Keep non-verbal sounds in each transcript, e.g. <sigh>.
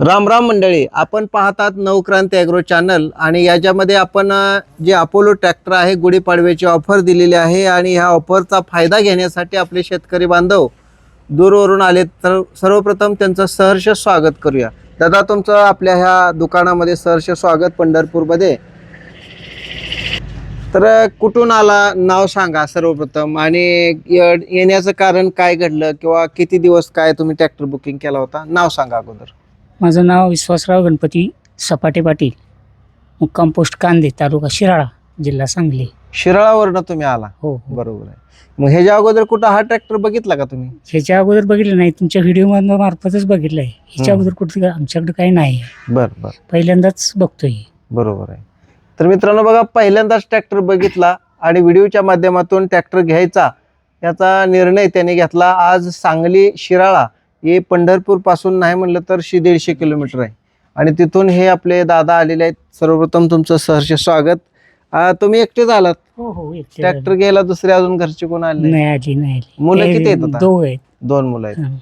राम राम मंडळी आपण पाहतात नवक्रांती ॲग्रो चॅनल आणि याच्यामध्ये आपण जे अपोलो ट्रॅक्टर आहे गुढीपाडव्याची ऑफर दिलेली आहे आणि ह्या ऑफरचा फायदा घेण्यासाठी आपले शेतकरी बांधव दूरवरून आले तर सर्वप्रथम त्यांचं सहर्ष स्वागत करूया. दादा तुमचं आपल्या ह्या दुकानामध्ये सहर्ष स्वागत पंढरपूरमध्ये. तर कुठून आला नाव सांगा सर्वप्रथम आणि येण्याचं कारण काय घडलं किंवा किती दिवस काय तुम्ही ट्रॅक्टर बुकिंग केला होता? नाव सांगा अगोदर. माझं नाव विश्वासराव गणपती सपाटे पाटील मुक्काम पोस्ट कांदे तालुका शिराळा जिल्हा सांगली. शिराळावरनं तुम्ही आला? हो हो. बरोबर आहे. मग ह्याच्या अगोदर कुठं हा ट्रॅक्टर बघितला का तुम्ही? ह्याच्या अगोदर बघितलं नाही तुमच्या व्हिडिओ मार्फतच बघितलं आहे. ह्याच्या हम्म. अगोदर कुठं आमच्याकडे काही नाही बर बर. पहिल्यांदाच बघतोय. बरोबर आहे. तर मित्रांनो बघा पहिल्यांदाच ट्रॅक्टर बघितला आणि व्हिडिओच्या माध्यमातून ट्रॅक्टर घ्यायचा याचा निर्णय त्याने घेतला. आज सांगली शिराळा हे पंढरपूरपासून नाही म्हणलं तर शे दीडशे किलोमीटर आहे. आणि तिथून हे आपले दादा आलेले आहेत. सर्वप्रथम तुमचं सहर्ष स्वागत. तुम्ही एकटेच आलात? हो हो एकटे ट्रॅक्टर घ्यायला दुसरे अजून घरचे कोण आले नाही? आली नाही आली. मुलं हे किती आहेत आता? दोघ आहेत. दोन मुलं आहेत. हं.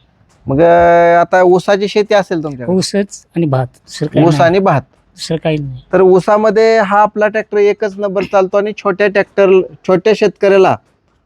मग अं, आता ऊसाची शेती असेल तुमच्याकडे? ऊसच आणि भात. दुसरं काही ऊस नाही. आणि भात. दुसरं काही नाही. तर ऊसामध्ये हा आपला ट्रॅक्टर एकच नंबर चालतो आणि छोट्या ट्रॅक्टर छोट्या शेतकऱ्याला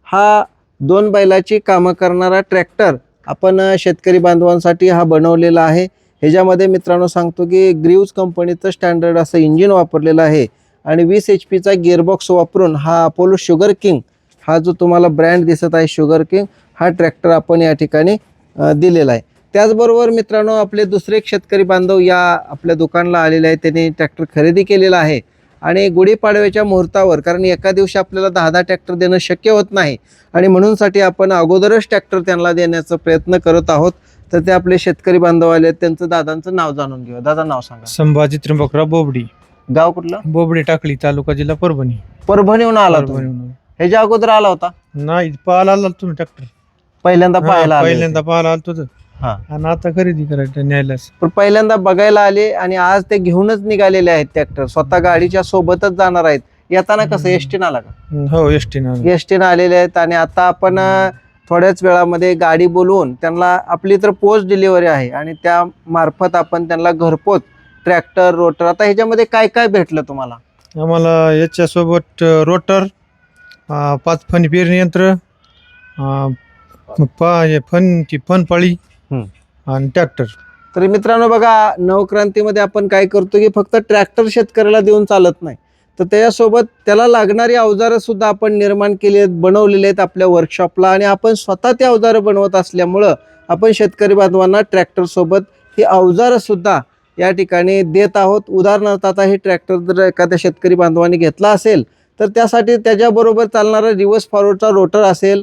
हा दोन बैलाची कामं करणारा ट्रॅक्टर आपण शेतकरी बांधवांसाठी हा बनवलेला आहे. ह्याच्यामध्ये मित्रांनो सांगतो की ग्रीव्ज कंपनीचं स्टँडर्ड असं इंजिन वापरलेलं आहे. आणि वीस एच पीचा गिअरबॉक्स वापरून हा अपोलो शुगर किंग हा जो तुम्हाला ब्रँड दिसत आहे शुगर किंग हा ट्रॅक्टर आपण या ठिकाणी दिलेला आहे. त्याचबरोबर मित्रांनो आपले दुसरे एक शेतकरी बांधव या आपल्या दुकानला आलेले आहे त्यांनी ट्रॅक्टर खरेदी केलेला आहे. आणि गुढीपाडव्याच्या मुहूर्तावर कारण एका दिवशी आपल्याला दहा दहा ट्रॅक्टर देणं शक्य होत नाही. आणि म्हणूनसाठी आपण अगोदरच ट्रॅक्टर त्यांना देण्याचा प्रयत्न करत आहोत. तर ते आपले शेतकरी बांधव आले त्यांचं दादांचं नाव जाणून घेऊ दादा नाव सांगा. संभाजी त्र्यंबकराव बोबडी. गाव कुठलं? बोबडी टाकली तालुका जिल्हा परभणी. परभणीहून आला परभणीहून. ह्याच्या अगोदर आला होता? नाही पाहायला आला तुम्ही ट्रॅक्टर. पहिल्यांदा पाहायला आले पहिल्यांदा. पाहायला आलो तुझं हा. आणि आता खरेदी करायचं न्यायलाच पण पहिल्यांदा बघायला आले आणि आज ते घेऊनच निघालेले आहेत ट्रॅक्टर स्वतः गाडीच्या सोबतच जाणार आहेत येताना कसं हम्म. एसटीनं आला का हो एस टी एसटीनं आलेले आहेत आणि आता आपण अ, थोड्याच वेळामध्ये गाडी बोलवून त्यांना आपली तर पोस्ट डिलिव्हरी आहे आणि त्या मार्फत आपण त्यांना घरपोच ट्रॅक्टर रोटर आता ह्याच्यामध्ये काय काय भेटलं तुम्हाला आम्हाला याच्यासोबत अं, रोटर अं, पाच फणी पेरणी यंत्र अं, पा हे फन ती फन पाळी. आणि ट्रॅक्टर. तर मित्रांनो बघा नवक्रांतीमध्ये आपण काय करतो की फक्त ट्रॅक्टर शेतकऱ्याला देऊन चालत नाही. तर त्याच्यासोबत त्याला लागणारी अवजारं सुद्धा आपण निर्माण केली आहेत बनवलेली आहेत आपल्या वर्कशॉपला आणि आपण स्वतः ते अवजारं बनवत असल्यामुळं आपण शेतकरी बांधवांना ट्रॅक्टर सोबत ही अवजारं सुद्धा या ठिकाणी देत आहोत. उदाहरणार्थ आता हे ट्रॅक्टर जर एखाद्या शेतकरी बांधवांनी घेतला असेल तर त्यासाठी त्याच्याबरोबर चालणारा रिव्हर्स फॉरवर्डचा रोटर असेल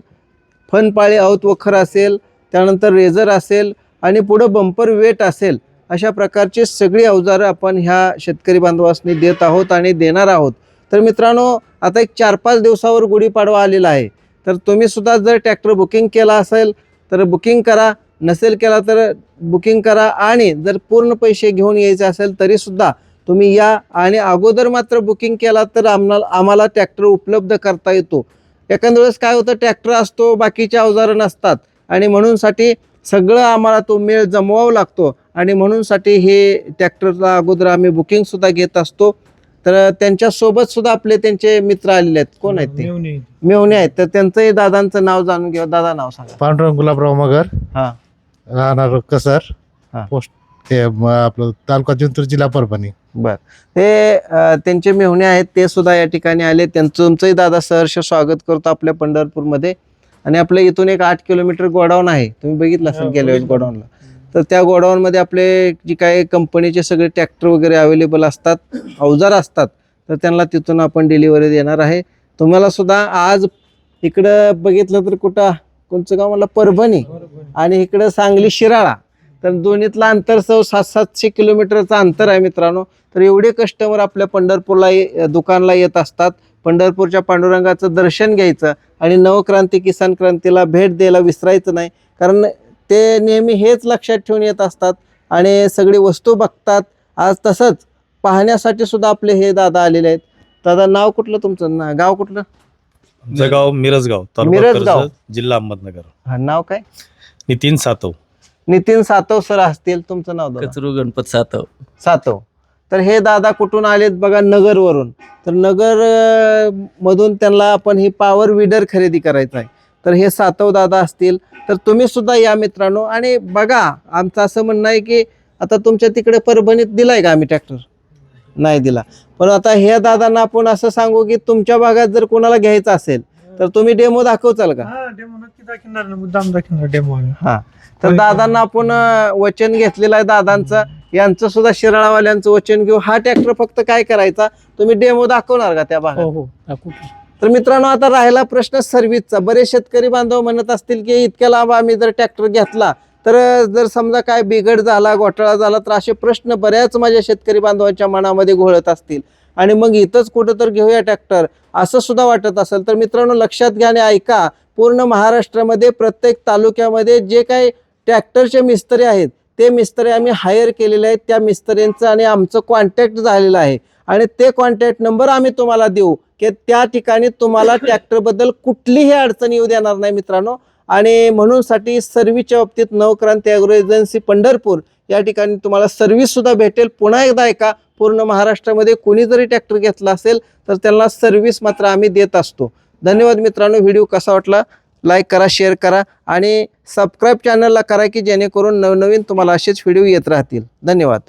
फनपाळी आऊत वखर असेल त्यानंतर रेझर असेल आणि पुढं बंपर वेट असेल अशा प्रकारची सगळी अवजारं आपण ह्या शेतकरी बांधवासनी देत आहोत आणि देणार आहोत. तर मित्रांनो आता एक चार पाच दिवसावर गुढीपाडवा आलेला आहे. तर तुम्ही सुद्धा जर ट्रॅक्टर बुकिंग केला असेल तर बुकिंग करा. नसेल केला तर बुकिंग करा. आणि जर पूर्ण पैसे घेऊन यायचे असेल तरीसुद्धा तुम्ही या आणि अगोदर मात्र बुकिंग केला तर आम्हाला आम्हाला ट्रॅक्टर उपलब्ध करता येतो. एखाद्या वेळेस काय होतं ट्रॅक्टर असतो बाकीच्या अवजारं नसतात. आणि म्हणूनसाठी सगळं आम्हाला तो मेळ जमवावा लागतो. आणि म्हणूनसाठी हे ट्रॅक्टरला अगोदर आम्ही बुकिंगसुद्धा घेत असतो. तर त्यांच्यासोबत सुद्धा आपले त्यांचे मित्र आलेले आहेत. कोण आहेत ते? मेवणी. मेवणे आहेत. तर त्यांचंही दादांचं नाव जाणून घ्या दादा नाव सांगा. पांडुरंग गुलाबराव मगर हा. राहणार कसर हा. पोस्ट ते म- आपलं तालुका जिंतूर जिल्हा परभणी. बर. ते अ, त्यांचे मेहुणे आहेत. ते सुद्धा या ठिकाणी आले. त्यांचं तुमचंही दादा सहर्ष स्वागत करतो आपल्या पंढरपूरमध्ये. आणि आपल्या इथून एक आठ किलोमीटर गोडाऊन आहे. तुम्ही बघितलं असेल हो, गेल्या वेळेस. गोडाऊनला. तर त्या गोडाऊनमध्ये आपले जी काही कंपनीचे सगळे ट्रॅक्टर वगैरे अवेलेबल असतात अवजार असतात तर त्यांना तिथून आपण डिलिव्हरी देणार आहे. तुम्हाला सुद्धा आज इकडं बघितलं तर कुठं कोणचं गाव मला परभणी. आणि इकडं सांगली शिराळा. तर दोन्हीतलं अंतर सौ सात सातशे किलोमीटरचं अंतर आहे मित्रांनो. तर एवढे कस्टमर आपल्या पंढरपूरला दुकानला येत असतात. पंढरपूरच्या पांडुरंगाचं दर्शन घ्यायचं आणि नवक्रांती किसान क्रांतीला भेट द्यायला विसरायचं नाही. कारण ते नेहमी हेच लक्षात ठेवून येत असतात आणि सगळी वस्तू बघतात. आज तसंच पाहण्यासाठी सुद्धा आपले हे दादा आलेले आहेत. दादा नाव कुठलं तुमचं? ना गाव कुठलं? जगाव मिरजगाव तालुका मिरजगाव. जिल्हा अहमदनगर. हा नाव काय? नितीन सातव. नितीन सातव सर असतील. तुमचं नाव दादा? कचरू गणपत सातव. सातव. तर हे दादा कुठून आलेत बघा नगरवरून. तर नगर मधून त्यांना आपण ही पॉवर विडर खरेदी करायचं आहे. तर हे सातव दादा असतील. तर तुम्ही सुद्धा या मित्रांनो. आणि बघा आमचं असं म्हणणं आहे की आता तुमच्या तिकडे परभणीत दिलाय का आम्ही ट्रॅक्टर नाही दिला. पण आता ह्या दादांना आपण असं सांगू की तुमच्या भागात जर कोणाला घ्यायचं असेल तर तुम्ही डेमो दाखवचाल का? हा डेमो डेमो हा. तर दादांना आपण वचन घेतलेलं आहे दादांचं. यांचं सुद्धा शिराळावाल्यांचं वचन घेऊ हा ट्रॅक्टर फक्त काय करायचा? तुम्ही डेमो दाखवणार का त्या भागात? हो हो दाखवू की. तर मित्रांनो आता राहिला प्रश्न सर्व्हिसचा. बरेच शेतकरी बांधव म्हणत असतील की इतक्या लांब आम्ही जर ट्रॅक्टर घेतला तर अं, जर समजा काय बिघड झाला घोटाळा झाला तर असे प्रश्न बऱ्याच माझ्या शेतकरी बांधवांच्या मनामध्ये घोळत असतील. आणि मग इथंच कुठं तर घेऊया ट्रॅक्टर असं सुद्धा वाटत असेल. तर मित्रांनो लक्षात घ्या आणि ऐका पूर्ण महाराष्ट्रामध्ये प्रत्येक तालुक्यामध्ये जे काही ट्रॅक्टरचे मिस्त्री आहेत ते मिस्त्री आम्ही हायर केलेले आहेत त्या मिस्त्र्यांचं आणि आमचं कॉन्टॅक्ट झालेलं आहे. आणि ते कॉन्टॅक्ट नंबर आम्ही तुम्हाला देऊ की त्या ठिकाणी तुम्हाला <coughs> ट्रॅक्टरबद्दल कुठलीही अडचण येऊ देणार नाही मित्रांनो. आणि म्हणूनसाठी सर्व्हिसच्या बाबतीत नवक्रांती ॲग्रो एजन्सी पंढरपूर या ठिकाणी तुम्हाला सर्व्हिस सुद्धा भेटेल. पुन्हा एकदा ऐका पूर्ण महाराष्ट्रामध्ये कोणी जरी ट्रॅक्टर घेतला असेल तर त्यांना सर्व्हिस मात्र आम्ही देत असतो. धन्यवाद मित्रांनो व्हिडिओ कसा वाटला? लाईक करा शेअर करा आणि सबस्क्राईब चॅनलला करा की जेणेकरून नवनवीन तुम्हाला असेच व्हिडिओ येत राहतील. धन्यवाद.